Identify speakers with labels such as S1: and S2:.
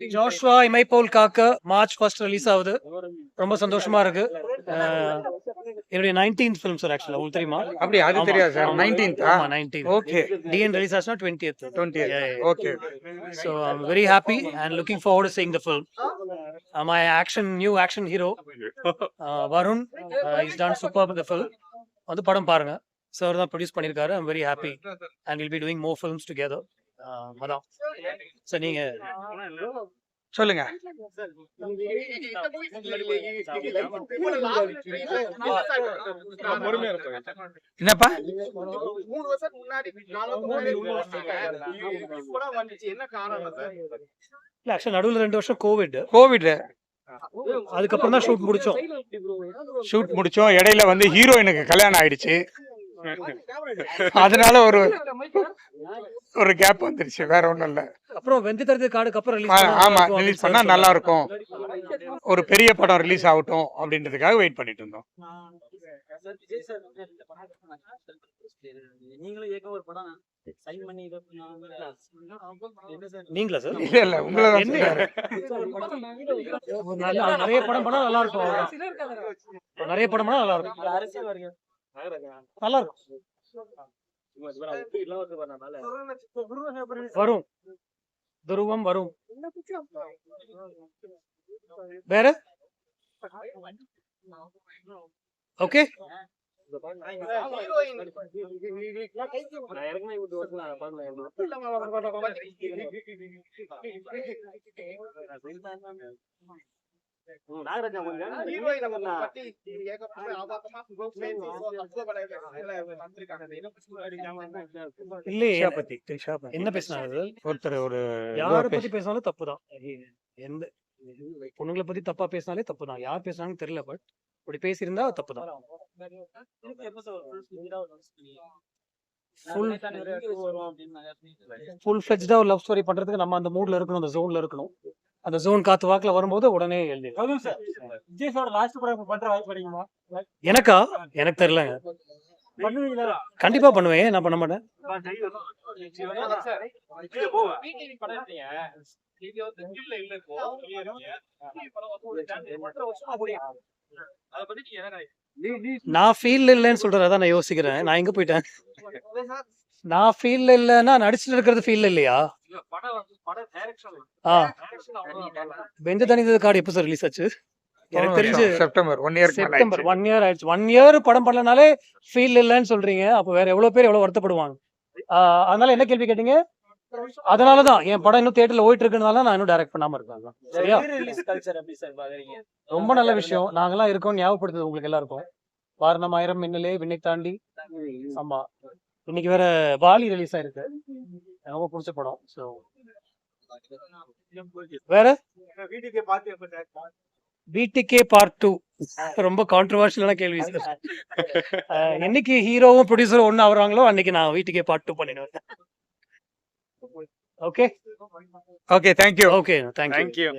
S1: Joshua இமைப்போல் காக்க March first release ஆகுது. ரொம்ப சந்தோஷமா இருக்கு. என்னுடைய நைன்டீன்த் ஃபிலிம் சார் ஆக்சுவலா உங்களுக்கு தெரியுமா?
S2: அப்படி அது தெரியாது சார். நைன்டீன்த்
S1: ஆமா நைன்டீன்
S2: ஓகே
S1: டிஎன் ரிலீஸ் ஆச்சுன்னா twenty
S2: twenty
S1: Yeah, yeah.
S2: Okay
S1: looking forward to seeing the film. Uh, my action, new action hero, uh, Varun, uh, he's done superb in the film. வந்து படம் பாருங்க. Sir தான் produce பண்ணியிருக்காரு I'm very happy and will be doing more films together அதான் sir நீங்க
S2: சொல்லுங்க. என்னப்பா?
S3: மூணு வருஷத்துக்கு முன்னாடி என்ன காரணம்
S1: இல்ல ஆக்சுவலா நடுவில் ரெண்டு வருஷம் கோவிட்
S2: கோவிட்
S1: அதுக்கப்புறம் தான் ஷூட் முடிச்சோம்.
S2: ஷூட் முடிச்சோம். இடையில வந்து ஹீரோயினுக்கு கல்யாணம் ஆயிடுச்சு. அதனால ஒரு ஒரு கேப் வந்துருச்சு வேற ஒண்ணும் இல்ல.
S1: அப்புறம் வெந்து தருது காடுக்கு அப்புறம்
S2: ஆமா ரிலீஸ் பண்ணா நல்லா இருக்கும். ஒரு பெரிய படம் ரிலீஸ் ஆகட்டும் அப்படின்றதுக்காக வெயிட் பண்ணிட்டு இருந்தோம்.
S4: நீங்களும் ஏக்க ஒரு படம் சைன் பண்ணி இதை என்ன சார்?
S1: நீங்களா சார்?
S2: இல்ல இல்ல உங்களை
S1: நிறைய படம் பண்ணா நல்லா இருக்கும். நிறைய படம் பண்ணா நல்லா இருக்கும்.
S4: அரசியல் வருங்க
S1: நல்லா இருக்கும் வரும். துருவம் வரும். வேற? ஓகே. இல்லையே
S2: பத்தி
S1: என்ன பேசினாங்க
S2: ஒருத்தர் ஒரு
S1: யார பத்தி பேசினாலும் தப்புதான் எந்த பொண்ணுங்களை பத்தி தப்பா பேசினாலே தப்புதான் யார் பேசுனாங்கன்னு தெரியல பட் அப்படி பேசியிருந்தா தப்புதான் Full- ஃபுல் ஃபிளெஜ்டா ஒரு லவ் ஸ்டோரி பண்றதுக்கு நம்ம அந்த மூட்ல இருக்கணும் அந்த ஜோன்ல இருக்கணும் அந்த ஜோன் காத்து வாக்குல வரும்போது உடனே எழுதி
S4: விஜய் சார் லாஸ்ட் படம் பண்ற வாய்ப்பு கிடைக்குமா?
S1: எனக்கா? எனக்கு தெரியலங்க
S4: பண்ணுவீங்களா?
S1: கண்டிப்பா பண்ணுவேன். நான் பண்ண மாட்டேன்? நான் ஃபீல் இல்லைன்னு சொல்றேன். அதான் நான் யோசிக்கிறேன். நான் எங்க போயிட்டேன்? நான் ஃபீல் இல்லைன்னா நடிச்சுட்டு இருக்கிறது ஃபீல் இல்லையா? ஆ. பெஞ்ச தனித கார்டு எப்போ சார் ரிலீஸ் ஆச்சு? எனக்கு தெரிஞ்சு
S2: September one year
S1: September one year ஆயிடுச்சு. ஒன் இயர் படம் பண்ணலனாலே ஃபீல் இல்லைன்னு சொல்றீங்க. அப்போ வேற எவ்வளவு பேர் எவ்வளவு வருத்தப்படுவாங்க? அதனால என்ன கேள்வி கேட்டீங்க? அதனாலதான். என் படம் இன்னும் தியேட்டர்ல ஓடிட்டு இருக்கனால நான் இன்னும் டைரக்ட் பண்ணாம இருக்கேன் சரியா? ரொம்ப நல்ல விஷயம். நாங்கெல்லாம் இருக்கோம் ஞாபகப்படுத்துது உங்களுக்கு எல்லாருக்கும். வாரணம் ஆயிரம் மின்னலே விண்ணை தாண்டி. ஆமா. இன்னைக்கு வேற வாலி ரிலீஸ் ஆயிருக்கு. ரொம்ப பிடிச்ச படம். ஸோ வேற?
S4: வீட்டுக்கு
S1: பார்ட் டூ ரொம்ப கான்ட்ரவர்ஷியலான கேள்வி சார் என்னைக்கு ஹீரோவும் ப்ரொடியூசரும் ஒண்ணு ஆகுறாங்களோ அன்னைக்கு நான் வீட்டுக்கே பார்ட் டூ பண்ணிடுவேன். Okay
S2: okay thank you
S1: okay thank you
S2: you.